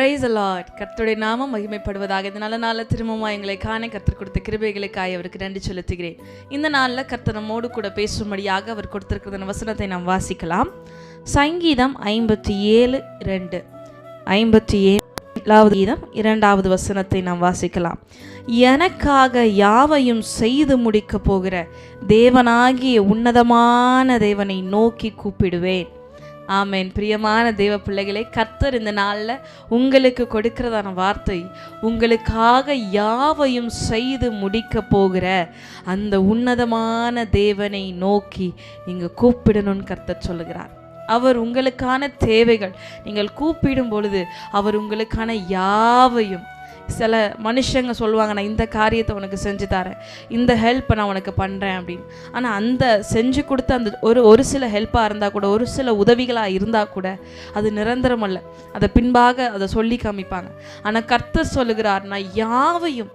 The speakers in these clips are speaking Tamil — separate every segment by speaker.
Speaker 1: பிரைஸ் அலாட் கர்த்தருடைய நாமம் மகிமைப்படுவதாக. இந்த நல்ல நாளில் திரும்பமாக எங்களை காண கர்த்தர் கொடுத்த கிருபைகளுக்காக அவருக்கு நன்றி செலுத்துகிறேன். இந்த நாளில் கர்த்தர் நம்மோடு கூட பேசும்படியாக அவர் கொடுத்திருக்கிற வசனத்தை நாம் வாசிக்கலாம். சங்கீதம் ஐம்பத்தி ஏழு ரெண்டு ஐம்பத்தி ஏழாவது கீதம் இரண்டாவது வசனத்தை நாம் வாசிக்கலாம். எனக்காக யாவையும் செய்து முடிக்கப் போகிற தேவனாகிய உன்னதமான தேவனை நோக்கி கூப்பிடுவேன். ஆமேன். பிரியமான தேவ பிள்ளைகளை கர்த்தர் இந்த நாளில் உங்களுக்கு கொடுக்கிறதான வார்த்தை உங்களுக்காக யாவையும் செய்து முடிக்க போகிற அந்த உன்னதமான தேவனை நோக்கி நீங்கள் கூப்பிடணும்னு கர்த்தர் சொல்லுகிறார். அவர் உங்களுக்கான தேவைகள் நீங்கள் கூப்பிடும் பொழுது அவர் உங்களுக்கான யாவையும் சில மனுஷங்க சொல்லுவாங்க நான் இந்த காரியத்தை உனக்கு செஞ்சு தரேன். இந்த ஹெல்ப்பை நான் உனக்கு பண்ணுறேன் அப்படின்னு. ஆனால் அந்த செஞ்சு கொடுத்த அந்த ஒரு ஒரு சில ஹெல்ப்பாக இருந்தால் கூட ஒரு சில உதவிகளாக இருந்தால் கூட அது நிரந்தரம் அல்ல. அதை பின்பாக அதை சொல்லி காமிப்பாங்க. ஆனால் கர்த்தர் சொல்லுகிறார் நான் யாவையும்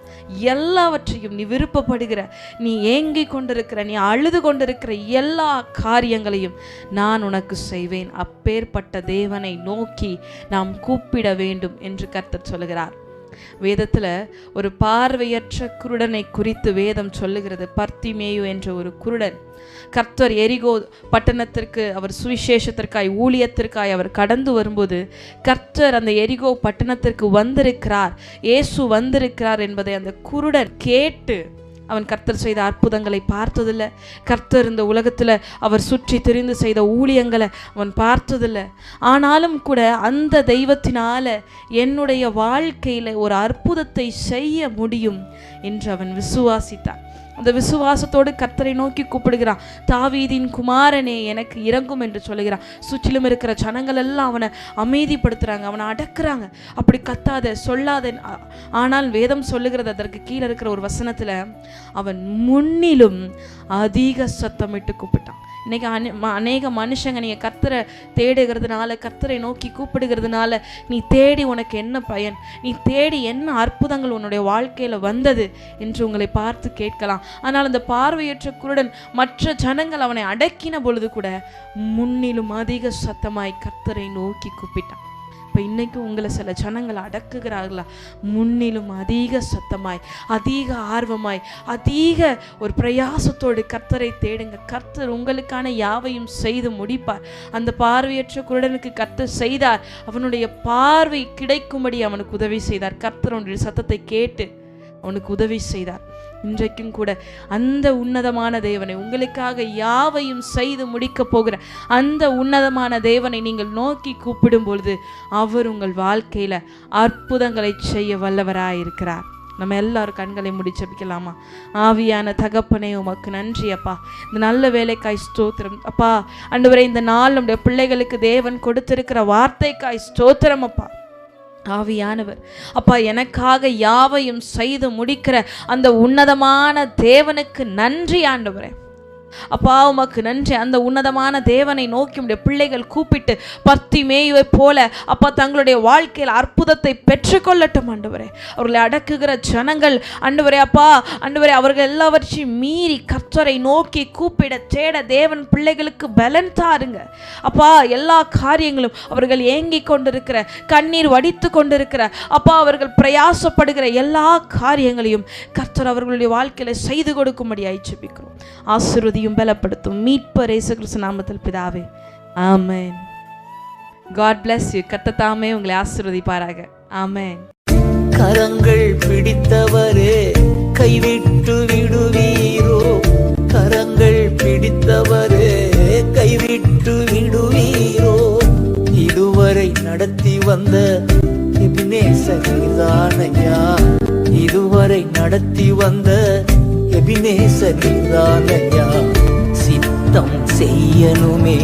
Speaker 1: எல்லாவற்றையும் நீ விருப்பப்படுகிற நீ ஏங்கி கொண்டிருக்கிற நீ அழுது கொண்டிருக்கிற எல்லா காரியங்களையும் நான் உனக்கு செய்வேன். அப்பேற்பட்ட தேவனை நோக்கி நாம் கூப்பிட வேண்டும் என்று கர்த்தர் சொல்லுகிறார். வேதத்தில் ஒரு பார்வையற்ற குருடனை குறித்து வேதம் சொல்லுகிறது. பர்த்திமேயு என்ற ஒரு குருடன். கர்த்தர் எரிகோ பட்டணத்திற்கு அவர் சுவிசேஷத்திற்காய் ஊழியத்திற்காய் அவர் கடந்து வரும்போது கர்த்தர் அந்த எரிகோ பட்டணத்திற்கு வந்திருக்கிறார். இயேசு வந்திருக்கிறார் என்பதை அந்த குருடன் கேட்டு அவன் கர்த்தர் செய்த அற்புதங்களை பார்த்ததில்லை. கர்த்தர் இந்த உலகத்தில் அவர் சுற்றி திரிந்து செய்த ஊழியங்களை அவன் பார்த்ததில்லை. ஆனாலும் கூட அந்த தெய்வத்தினால என்னுடைய வாழ்க்கையில் ஒரு அற்புதத்தை செய்ய முடியும் என்று அவன் விசுவாசித்தான். அந்த விசுவாசத்தோடு கர்த்தரை நோக்கி கூப்பிடுகிறான். தாவீதின் குமாரனே எனக்கு இறங்கும் என்று சொல்லுகிறான். சுற்றிலும் இருக்கிற ஜனங்கள் எல்லாம் அவனை அமைதிப்படுத்துகிறாங்க அவனை அடக்குறாங்க. அப்படி கத்தாத சொல்லாத ஆனால் வேதம் சொல்லுகிறது அதற்கு கீழே இருக்கிற ஒரு வசனத்தில் அவன் முன்னிலும் அதிக சத்தமிட்டு கூப்பிட்டான். இன்றைக்கி அனே ம- அநேக மனுஷங்க நீங்கள் கத்தரை தேடுகிறதுனால கத்தரை நோக்கி கூப்பிடுகிறதுனால நீ தேடி உனக்கு என்ன பயன்? நீ தேடி என்ன அற்புதங்கள் உன்னுடைய வாழ்க்கையில் வந்தது என்று உங்களை பார்த்து கேட்கலாம். ஆனால் அந்த பார்வையற்ற குருடன் மற்ற ஜனங்கள் அவனை அடக்கின பொழுது கூட முன்னிலும் அதிக சத்தமாய் கத்தரை நோக்கி கூப்பிட்டான். இப்போ இன்றைக்கும் உங்களை சில ஜனங்கள் அடக்குகிறார்களா? முன்னிலும் அதிக சத்தமாய் அதிக ஆர்வமாய் அதிக ஒரு பிரயாசத்தோடு கர்த்தரை தேடுங்க. கர்த்தர் உங்களுக்கான யாவையும் செய்து முடிப்பார். அந்த பார்வையற்ற குருடனுக்கு கர்த்தர் செய்தார். அவனுடைய பார்வை கிடைக்கும்படி அவனுக்கு உதவி செய்தார். கர்த்தர் அவனுடைய சத்தத்தை கேட்டு அவனுக்கு உதவி செய்தார். இன்றைக்கும் கூட அந்த உன்னதமான தேவனை உங்களுக்காக யாவையும் செய்து முடிக்கப் போகிற அந்த உன்னதமான தேவனை நீங்கள் நோக்கி கூப்பிடும் பொழுது அவர் உங்கள் வாழ்க்கையில் அற்புதங்களை செய்ய வல்லவராயிருக்கிறார். நம்ம எல்லாரும் கண்களை முடிச்சபிக்கலாமா ஆவியான தகப்பனே உமக்கு நன்றி அப்பா. இந்த நல்ல வேலைக்காய் ஸ்தோத்திரம். அப்பா அன்றுவரை இந்த நாள் நம்முடைய பிள்ளைகளுக்கு தேவன் கொடுத்திருக்கிற வார்த்தைக்காய் ஸ்தோத்திரம் அப்பா. ஆவியானவர். அப்பா எனக்காக யாவையும் செய்து முடிக்கிற அந்த உன்னதமான தேவனுக்கு நன்றி ஆண்டவரே. அப்பா உமக்கு நன்றி. அந்த உன்னதமான தேவனை நோக்கி உடைய பிள்ளைகள் கூப்பிட்டு பத்தி மேயுவை போல அப்பா தங்களுடைய வாழ்க்கையில் அற்புதத்தை பெற்றுக்கொள்ளட்டும் ஆண்டவரே. அவர்களை அடக்குகிற ஜனங்கள் ஆண்டவரே அப்பா ஆண்டவரே அவர்கள் எல்லாவற்றையும் மீறி கர்த்தரை நோக்கி கூப்பிட தேட தேவன் பிள்ளைகளுக்கு பலன் தாருங்க. அப்பா எல்லா காரியங்களும் அவர்கள் ஏங்கி கொண்டிருக்கிற கண்ணீர் வடித்து கொண்டிருக்கிற அப்பா அவர்கள் பிரயாசப்படுகிற எல்லா காரியங்களையும் கர்த்தர் அவர்களுடைய வாழ்க்கையில செய்து கொடுக்கும்படி கொடுக்கும்படியாய் ஜெபிக்கிறோம். ஆசீர்வதியும் பலப்படுத்தும். மீட்பர் இயேசு கிறிஸ்து நாமத்தில் பிதாவே. ஆமேன். காட் பிளஸ் யூ கத்தத்தாமே உங்களை ஆசிர்வதிப்பாராக. ஆமேன்.
Speaker 2: கரங்கள் பிடித்தவரே கைவிட்டு விடுவீரோ. கரங்கள் பிடித்தவரே கைவிட்டு விடுவீரோ. இதுவரை நடத்தி வந்த எபினேசரிதானையா இதுவரை நடத்தி வந்த எபினேசரிதானையா சித்தம் செய்யணுமே.